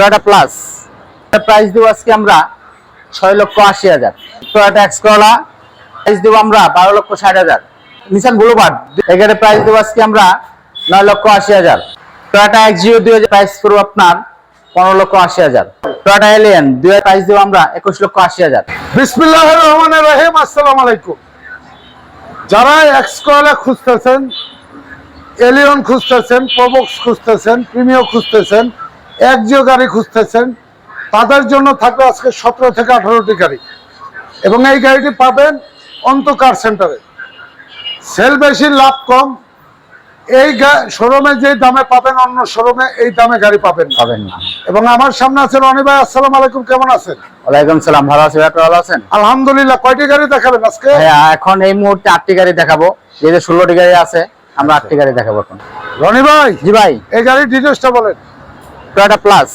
Toyota plus price দেবো আজকে আমরা ছয় লক্ষ আশি হাজার। টয়োটা এক্স করলা প্রাইস দেবো আমরা বারো লক্ষ ষাট হাজার। নিসান বুলুবার্ড এখানে প্রাইস দেবো আজকে আমরা নয় লক্ষ আশি হাজার। টয়োটা এক্স জিও দুই হাজার প্রাইস করব আপনার পনেরো লক্ষ আশি হাজার। টয়োটা এলিয়ান দুই হাজার প্রাইস দেবো আমরা একুশ লক্ষ আশি হাজার। বিসমিল্লাহ রহমান রহিম, আসসালামু আলাইকুম। যারা এক্সকোয়ালা খুঁজতেছেন এলিয়ন খুঁজতেছেন প্রবক্স খুঁজতেছেন প্রিমিও খুঁজতেছেন একজিও গাড়ি খুঁজতেছেন তাদের জন্য থাকবে আজকে সতেরো থেকে আঠারোটি গাড়ি। এবং এই গাড়িটি পাবেন অন্তকার সেন্টারে। সেল বেশি লাভ কম। এই শোরুমে যে দামে পাবেন অন্য শোরুমে এই দামে গাড়ি পাবেন পাবেন না। এবং আমার সামনে আছেন রনি ভাই আসসালামু আলাইকুম কেমন আছেন? ওয়ালাইকুম সালাম ভালো আছেন আপনি ভালো আছেন? আলহামদুলিল্লাহ কয়টি গাড়ি দেখাবেন আজকে? ভাইয়া এখন এই মুহূর্তে আটটি গাড়ি দেখাবো। যেহেতু ষোলোটি গাড়ি আছে আমরা আটটি গাড়ি দেখাবো এখন। রনি ভাই জি ভাই। এই গাড়ির ডিটেলসটা বলেন। টয়োটা প্লাস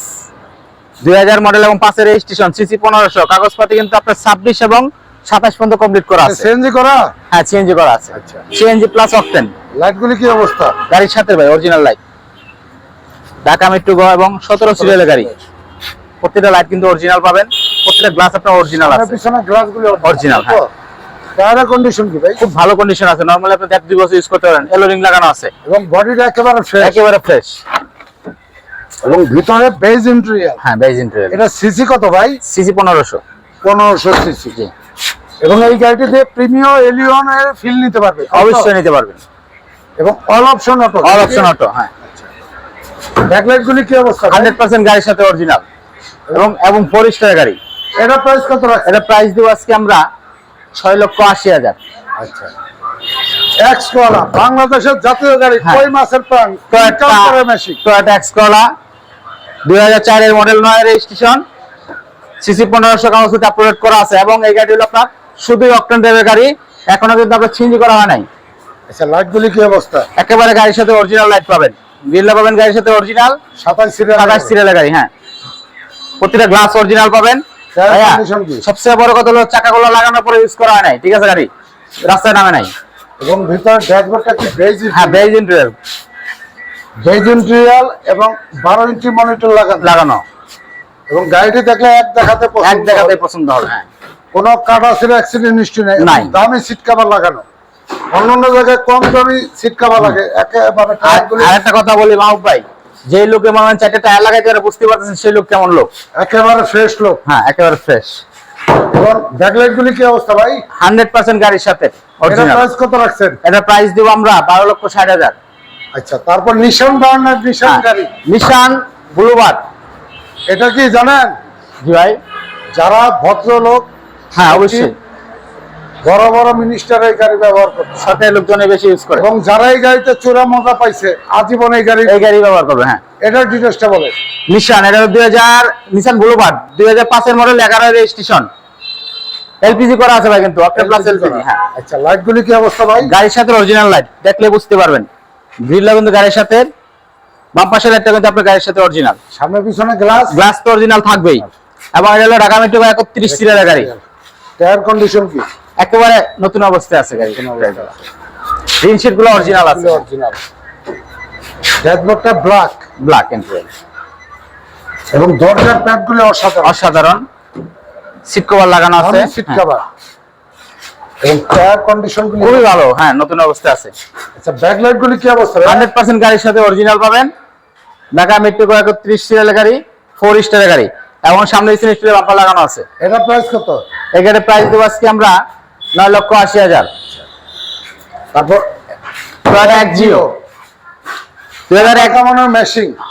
দুই হাজার মডেল এবং পাঁচের রেজিস্ট্রেশন সিসি পনেরোশো। কাগজপাতি কিন্তু আপনার ছাব্বিশ এবং সাতাশ পর্যন্ত কমপ্লিট করা আছে। সিএনজি করা? হ্যাঁ সিএনজি করা আছে। আচ্ছা। সিএনজি প্লাস অকটেন লাইটগুলি কি অবস্থা? গাড়ির সাথে ভাই অরিজিনাল লাইট ঢাকা মেট্রো গ এবং সতেরো সিরিয়ালের গাড়ি। প্রত্যেকটা লাইট কিন্তু অরিজিনাল পাবেন। প্রত্যেকটা গ্লাস আপনার অরিজিনাল আছে। পিছনে গ্লাসগুলি Original, হ্যাঁ। টায়ারের কন্ডিশন কি ভাই? খুব ভালো কন্ডিশন আছে। নর্মালি আপনি এক দুই বছর ইউজ করতে পারেন। এলোরিং লাগানো আছে। এবং বডিটা একেবারে ফ্রেশ একেবারে ফ্রেশ এবং ভিতরে বেজ ইন্টেরিয়ার হ্যাঁ বেজ ইন্টেরিয়র এটা সিসি কত ভাই? সিসি পনেরোশো। পনেরোশো সিসি জি এবং এই গাড়িটি দিয়ে প্রিমিও এলিয়ন এর ফিল নিতে পারবে অবশ্যই নিতে পারবেন এবং all option auto all option auto হ্যাঁ। ব্যাকলাইট গুলি কি অবস্থা ভাই? হান্ড্রেড পার্সেন্ট গাড়ির সাথে অরিজিনাল এবং এবং ফোর স্টার গাড়ি। এটা প্রাইস কত রাখছে এটা প্রাইস দেবো আজকে আমরা ছয় লক্ষ আশি হাজার। আচ্ছা। এক্স বাংলাদেশের জাতীয় গাড়ি হ্যাঁ। কই মাসের প্রাণ? টয়োটা মেশি টয়োটা এক্স দুই হাজার চারের মডেল নয় রেজিস্ট্রেশন সিসি পনেরোশো কাগজে আপলোড করা আছে এবং এই গাড়ি হলো আপনার শুধুই অকটেন ড্রাইভের গাড়ি। এখনও কিন্তু আপনার চিঞ্জি করা হয় নাই। আচ্ছা লাইট গুলি কি অবস্থা? একেবারে গাড়ির সাথে অরিজিনাল লাইট পাবেন। বিল্লা পাবেন গাড়ির সাথে অরিজিনাল সাতাশ সিরিয়াল সাতাশ সিরিয়ালের গাড়ি হ্যাঁ। প্রতিটা গ্লাস অরিজিনাল পাবেন? সবচেয়ে বড় কথা হলো চাকাগুলো লাগানোর পরে ইউজ করা হয় নাই ঠিক আছে গাড়ি? রাস্তায় নামে নাই। এবং ভিতরে ড্যাশবোর্ডটা কি বেজ হ্যাঁ বেজ ইন্টেরিয়র এবং বারো ইঞ্চি মনিটর লাগানো। এবং গাড়িটি দেখলে এক দেখাতে পছন্দ এক জায়গাতে পছন্দ হবে। হ্যাঁ। কোনো কাটা ছিল অ্যাক্সিডেন্ট হিস্ট্রি নেই। নাই। দামি সিট কভার লাগানো। অন্য অন্য জায়গায় কম দামি সিট কভার লাগে। একেবারে আরেকটা কথা বলি মাহবুব ভাই। যে লোকে মনে হয় চারটে টায়ার লাগাইতে পারে বুঝতে পারতেছেন সেই লোক কেমন লোক। একেবারে ফ্রেশ লোক। হ্যাঁ একেবারে ফ্রেশ এবং ব্যাকলাইট গুলি কি অবস্থা ভাই? হান্ড্রেড পার্সেন্ট গাড়ির সাথে এটা প্রাইস কত রাখছেন? এটা প্রাইস দিব আমরা বারো লক্ষ ষাট হাজার। আচ্ছা তারপর নিশান বার্নার নিশান হ্যাঁ। গাড়ি। নিশান ব্লুবার্ড এটা কি জানেন? জি ভাই। যারা ভদ্রলোক হ্যাঁ অবশ্যই। বড় বড় মিনিস্টার এই গাড়ি ব্যবহার করছে। সাথে লোকজনে বেশি ইউজ করে। এবং যারা এই গাড়িতে চোরা মজা পাইছে আজীবন এই গাড়ি এই গাড়ি ব্যবহার করবে হ্যাঁ। এটার ডিটেলসটা বলে নিশান এটা দুই হাজার নিশান ব্লুবার্ড দুই হাজার পাঁচের মডেল এগারো রেজিস্ট্রেশন এলপিজি করা আছে ভাই কিন্তু অক্টেন প্লাস এলপিজি হ্যাঁ। আচ্ছা লাইট গুলি কি অবস্থা ভাই? গাড়ির সাথে অরিজিনাল লাইট দেখলে বুঝতে পারবেন। কিন্তু গাড়ির সাথে বাম পাশের লাইটটা কিন্তু আপনার গাড়ির সাথে অরিজিনাল সামনে পিছনে গ্লাস গ্লাস তো অরিজিনাল থাকবেই। এবং এটা হলো ঢাকা মেট্রো একত্রিশ সিরিয়ালের গাড়ি। টায়ার কন্ডিশন কি? একেবারে নতুন অবস্থায় আছে গাড়ি রিন শিটগুলো অরিজিনাল আছে। অরিজিনাল ড্যাশবোর্ডটা ব্ল্যাক ব্ল্যাক এন্ড এবং দরজার অসাধারণ। অসাধারণ। সিট কভার লাগানো আছে। সিট কভার এবং টায়ার কন্ডিশন গুলি খুবই ভালো হ্যাঁ নতুন অবস্থায় আছে। আচ্ছা ব্যাকলাইট গুলি কি অবস্থা? ভাই? হান্ড্রেড পার্সেন্ট গাড়ির সাথে অরিজিনাল পাবেন। ঢাকা মেট্রো একত্রিশ সিরিয়ালের গাড়ি ফোর স্টারের গাড়ি এবং সামনে স্টিলের বাম্পার লাগানো আছে। এটা প্রাইস কত? এই গাড়ির প্রাইস দেবো আজকে আমরা নয় লক্ষ আশি হাজার। তারপর টয়োটা এক জিও এক কামানোর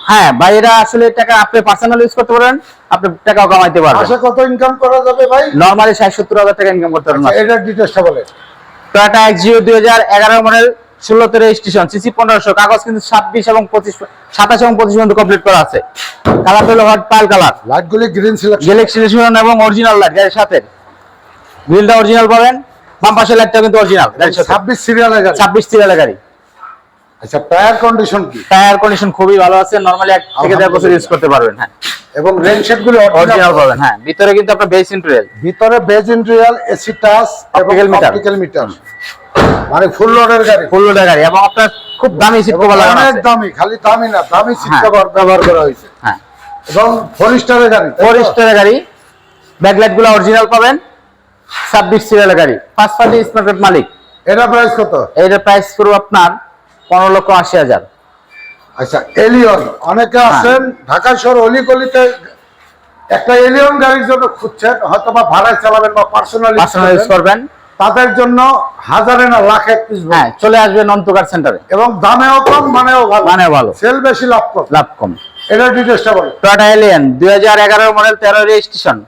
হ্যাঁ বাইরে আসলে টাকা আপনি পার্সোনাল ইউজ করতে পারেন। আপনি টাকাও কামাইতে পারবেন। মাসে কত ইনকাম করা যাবে ভাই? নর্মালি ষাট সত্তর হাজার টাকা ইনকাম করতে পারবেন আচ্ছা, এটার ডিটেলসটা বলে টয়োটা এক জিও দুই হাজার এগারো রেজিস্ট্রেশন সিসি পনেরোশো কাগজ কিন্তু ছাব্বিশ এবং পঁচিশ সাতাশ এবং পঁচিশ পর্যন্ত কমপ্লিট করা আছে। কালার হলো হট পাল কালার লাইট গুলি গ্রিন সিলেকশন গ্যালাক্সি রেজিস্ট্রেশন এবং অরিজিনাল লাইট গাড়ির সাথে। গ্রিলটা অরিজিনাল পাবেন বাম পাশের লাইটটা কিন্তু অরিজিনাল গাড়ির সাথে। ছাব্বিশ সিরিয়ালের গাড়ি। ছাব্বিশ সিরিয়ালের গাড়ি। আচ্ছা টায়ার কন্ডিশন কি? টায়ার কন্ডিশন খুবই ভালো আছে নর্মালি এক থেকে দেড় বছর ইউজ করতে পারবেন হ্যাঁ। এবং রেন শেড গুলি অরিজিনাল পাবেন হ্যাঁ। ভিতরে কিন্তু আপনার ইন্টেরিয়াল ভিতরে beige interior AC touch Optical meter। Optical meter মানে ফুল লোডের গাড়ি। ফুল লোডের গাড়ি এবং আপনার খুব দামি সিট কভার লাগানো অনেক দামি খালি দামি না দামি সিট হ্যাঁ। কভার ব্যবহার করা হয়েছে। হ্যাঁ। এবং ফরিস্টারের গাড়ি তাই তো? ফরেস্টের গাড়ি ব্যাকলাইটগুলো অরিজিনাল পাবেন ছাব্বিশ সিরিয়ালের গাড়ি ফার্স্ট পার্টি স্মার্ট মালিক। এটা প্রাইস কত? এইটার প্রাইস পুরো আপনার পনেরো লক্ষ আশি হাজার। আচ্ছা এলিয়ন অনেকে হ্যাঁ। আছেন ঢাকা শহর অলিগলিতে একটা এলিয়ন গাড়ির জন্য খুঁজছেন হয়তো বা ভাড়ায় চালাবেন বা পার্সোনালি ইউজ করবেন। তাদের জন্য হাজারে না লাখে পিস হ্যাঁ চলে আসবেন অন্তকার সেন্টারে। এবং দামেও কম মানেও ভালো। মানেও ভালো। সেল বেশি লাভ কম। লাভ কম। এটার ডিটেলসটা বলে টয়োটা এলিয়ান দুই হাজার এগারো মডেল তেরো রেজিস্ট্রেশন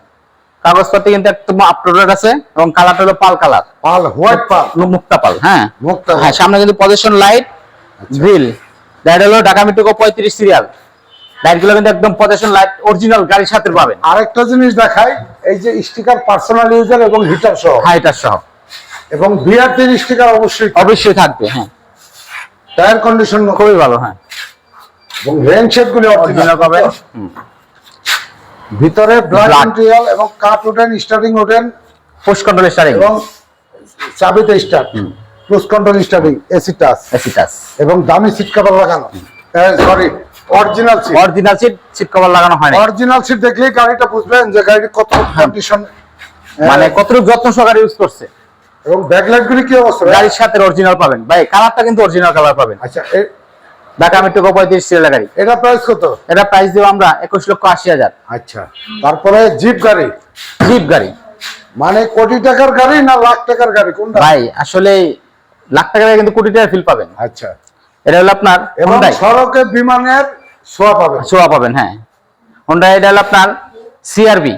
কাগজপত্র কিন্তু একদম আপডেট আছে এবং কালারটা হলো পাল কালার পাল হোয়াইট পাল। মুক্তা পাল হ্যাঁ। মুক্তা হ্যাঁ সামনে কিন্তু পজিশন লাইট গ্রিল লাইট হলো ঢাকা মেট্রো পঁয়ত্রিশ সিরিয়াল লাইটগুলো কিন্তু একদম পজিশন লাইট অরিজিনাল গাড়ির সাথে পাবেন। আরেকটা জিনিস দেখাই এই যে স্টিকার পার্সোনাল ইউজার এবং হিটার সহ। হাইটার সহ। এবং বিআরটির স্টিকার অবশ্যই অবশ্যই থাকবে হ্যাঁ। টায়ার কন্ডিশন খুবই ভালো হ্যাঁ। এবং রেন শেড গুলি অরিজিনাল পাবেন। ভিতরে ব্ল্যাক. মেটেরিয়াল এবং কাঠ ওঠেন স্টার্টিং ওঠেন পুশ কন্ট্রোল স্টারিং এবং চাবিতে start cruise control starting AC touch AC touch এবং দামি সিট কভার লাগানো। Sorry original seat original seat seat cover লাগানো হয় না অরিজিনাল সিট দেখলেই গাড়িটা বুঝবেন যে গাড়িটি কত কন্ডিশন মানে কতটুকু যত্ন সহকারে ইউজ করছে। এবং ব্যাকলাইট গুলি কি অবস্থা? গাড়ির সাথে অরিজিনাল পাবেন। ভাই কালারটা কিন্তু অরিজিনাল কালার পাবেন। আচ্ছা ঢাকা মেট্রো পঁয়ত্রিশ সিরিয়াল গাড়ি। এটা প্রাইস কত? এটা প্রাইস দেবো আমরা একুশ লক্ষ আশি হাজার। আচ্ছা তারপরে জিপ গাড়ি। জিপ গাড়ি। মানে কোটি টাকার গাড়ি না লাখ টাকার গাড়ি? কোনটা? ভাই আসলে লাখ টাকা কিন্তু কোটি টাকা ফিল পাবেন। আচ্ছা। এটা হলো আপনার এবং সড়কে বিমানের ছোঁয়া পাবেন। ছোঁয়া পাবেন হ্যাঁ। হোন্ডা এটা হলো আপনার সিআরবি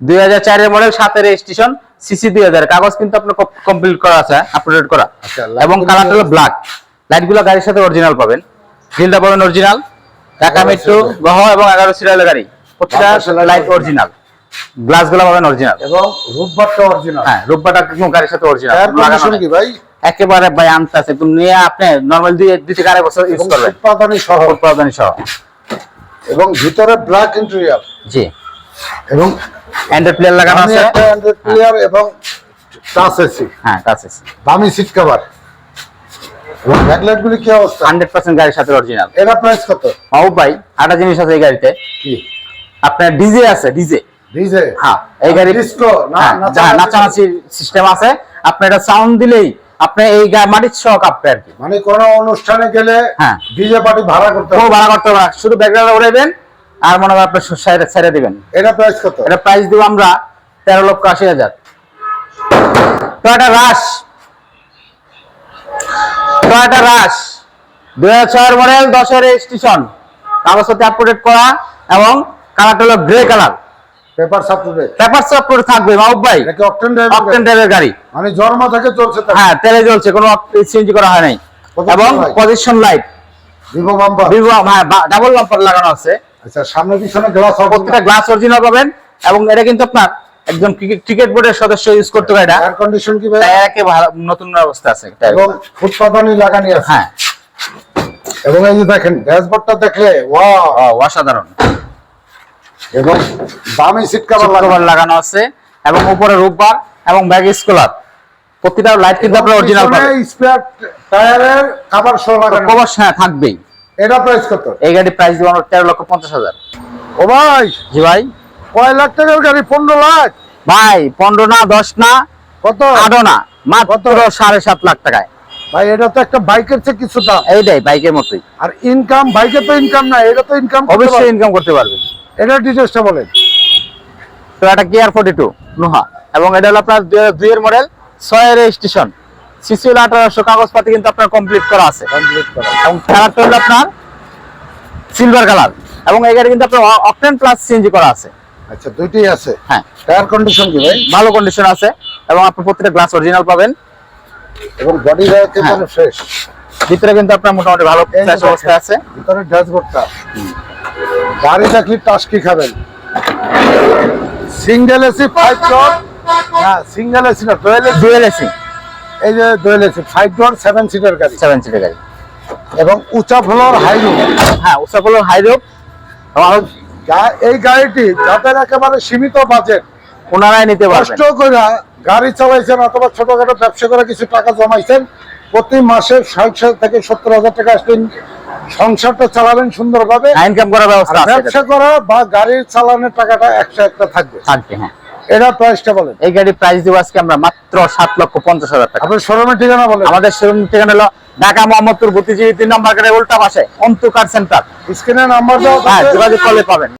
দুই হাজার চারের মডেল সাতের রেজিস্ট্রেশন সিসি দুই হাজার। কাগজ কিন্তু আপনার কমপ্লিট করা আছে আপডেট করা। আচ্ছা, এবং গুলো- কালারটা হলো ব্ল্যাক লাইটগুলো গাড়ির সাথে অরিজিনাল পাবেন। গ্রিলটা পাবেন অরিজিনাল ঢাকা মেট্রো। গহ এবং এগারো সিরিয়ালের গাড়ি। প্রতিটা লাইট। অরিজিনাল গ্লাসগুলো পাবেন অরিজিনাল এবং রূপবারটা অরিজিনাল হ্যাঁ রূপবাটা কিন্তু গাড়ির সাথে অরিজিনাল কন্ডিশন কি ভাই? একেবারে ভাই আছে। তুমি নিয়ে আপনি নর্মাল দুই দুই থেকে আড়াই বছর ইউজ করবেন। উৎপাদনী সহ। উৎপাদন সহ। এবং ভিতরে ব্ল্যাক ইন্টেরিয়ার জি। এবং অ্যান্ড্রয়েড প্লেয়ার লাগানো আছে? অ্যান্ড্রয়েড প্লেয়ার এবং টাচ এসি। হ্যাঁ কাছে দামি সিট কভার কি অবস্থা? হান্ড্রেড পার্সেন্ট গাড়ির সাথে অরিজিনাল এটা প্রাইস কত? মাহবুব ভাই আরেকটা জিনিস আছে এই গাড়িতে। কি? আপনার ডিজে আছে ডিজে। ডিজে? হ্যাঁ এই গাড়ি ডিস্কো না হ্যাঁ, হ্যাঁ, নাচানাচি সিস্টেম আছে। আপনি এটা সাউন্ড দিলেই আপনি এই মাটির সহ কাঁপবে আর কি? মানে কোন অনুষ্ঠানে গেলে হ্যাঁ। ডিজে পার্টি ভাড়া করতে হবে। ভাড়া করতে হবে শুধু ব্যাকগ্রাউন্ড উড়াইবেন আর মনে হয় আপনি সাইডে ছেড়ে দিবেন। এটা প্রাইস কত? এটা প্রাইস দিব আমরা তেরো লক্ষ আশি হাজার। টয়টা রাশ টয়টা রাশ দুই হাজার ছয়ের মডেল দশের রেজিস্ট্রেশন কাগজপত্র আপডেট করা এবং কালারটা হলো গ্রে কালার পেপার থাকবে মাহবুব ভাই। এটা কি অকটেন অকটেন ড্রাইভার গাড়ি। মানে থেকে চলছে হ্যাঁ তেলে কোনো চেঞ্জ করা হয় নাই। এবং পজিশন লাইট ভিভো বাম্পার ভিভো হ্যাঁ ডাবল লাগানো আছে। আচ্ছা সামনে পিছনে গ্লাস প্রত্যেকটা গ্লাস অরিজিনাল পাবেন। এবং এটা কিন্তু আপনার একজন ক্রিকেট বোর্ডের সদস্য ইউজ করতে পারে এটা। এয়ার কন্ডিশন কি ভাই? একে নতুন অবস্থা আছে এবং ফুটপাতানি লাগানি আছে। হ্যাঁ। এবং এই যে দেখেন ড্যাশবোর্ডটা দেখলে ওয়াও অসাধারণ। এবং দামি সিট কভার লাগানো আছে। এবং উপরে রূপবার এবং ব্যাগ স্কুলার। প্রতিটা লাইট কিন্তু আপনার অরিজিনাল পাবেন। স্পেয়ার টায়ারের কভার সহ লাগানো কভার হ্যাঁ থাকবেই। এটা প্রাইস কত? এই গাড়ির প্রাইস দিব আমরা তেরো লক্ষ পঞ্চাশ হাজার। ও ভাই জি ভাই। কয় লাখ টাকার গাড়ি? পনেরো লাখ? ভাই পনেরো না দশ না কত? আটও না মাত্র সাড়ে সাত লাখ টাকায়। ভাই এটা তো একটা বাইকের চেয়ে কিছু দাম এইটাই বাইকের মতোই। আর ইনকাম বাইকে তো ইনকাম না এটা তো ইনকাম অবশ্যই ইনকাম করতে পারবেন এটা ডিটেলসটা বলেন। তো এটা ফোর্টি টু নোহা এবং এটা হলো আপনার দুই দুইয়ের মডেল ছয়ের রেজিস্ট্রেশন সিসি হলো আঠারোশো কাগজপাতি কিন্তু আপনার কমপ্লিট করা আছে। কমপ্লিট করা এবং কালারটা হলো আপনার সিলভার কালার এবং এই গাড়ি কিন্তু আপনার অকটেন প্লাস সিএনজি করা আছে। আচ্ছা দুইটাই আছে। হ্যাঁ। টায়ার কন্ডিশন কি ভাই? ভালো কন্ডিশন আছে। এবং আপনি প্রত্যেকটা গ্লাস অরিজিনাল পাবেন। এবং বডি একেবারে ফ্রেশ ভিতরে কিন্তু আপনার মোটামুটি ভালো ফ্রেশ অবস্থায় আছে। ভিতরে ড্যাশবোর্ডটা গাড়ি দেখলি টাস্কি খাবেন। সিঙ্গেল এসি ফাইভ ডোর হ্যাঁ সিঙ্গেল এসি না ডোয়েল এসি। Dual AC. এই যে dual AC five door seven seater গাড়ি। সেভেন সিটের গাড়ি। এবং উঁচা ফ্লোর হাই রুম হ্যাঁ উসাপোলোর হাই রোপ এই গাড়িটি যাদের একেবারে সীমিত বাজেট ওনারাই নিতে পারবেন। কষ্ট করে গাড়ি চালাইছেন অথবা ছোটখাটো ব্যবসা করে কিছু টাকা জমাইছেন প্রতি মাসে ষাট থেকে সত্তর হাজার টাকা আসবেন সংসারটা চালাবেন সুন্দরভাবে। ইনকাম করার ব্যবস্থা ব্যবসা করা বা গাড়ির চালানোর টাকাটা একশো একটা থাকবে। থাকবে হ্যাঁ। এটা প্রাইসটা বলেন। এই গাড়ির প্রাইস দিব আজকে আমরা মাত্র সাত লক্ষ পঞ্চাশ হাজার টাকা। আপনার শোরুমের ঠিকানা বলেন। আমাদের শোরুম ঠিকানা হলো ঢাকা মোহাম্মদপুর বুদ্ধিজীবী তিন নম্বর উল্টা পাশে অন্তু কার সেন্টার স্ক্রিনে নাম্বার দেওয়া যোগাযোগ করলে পাবেন।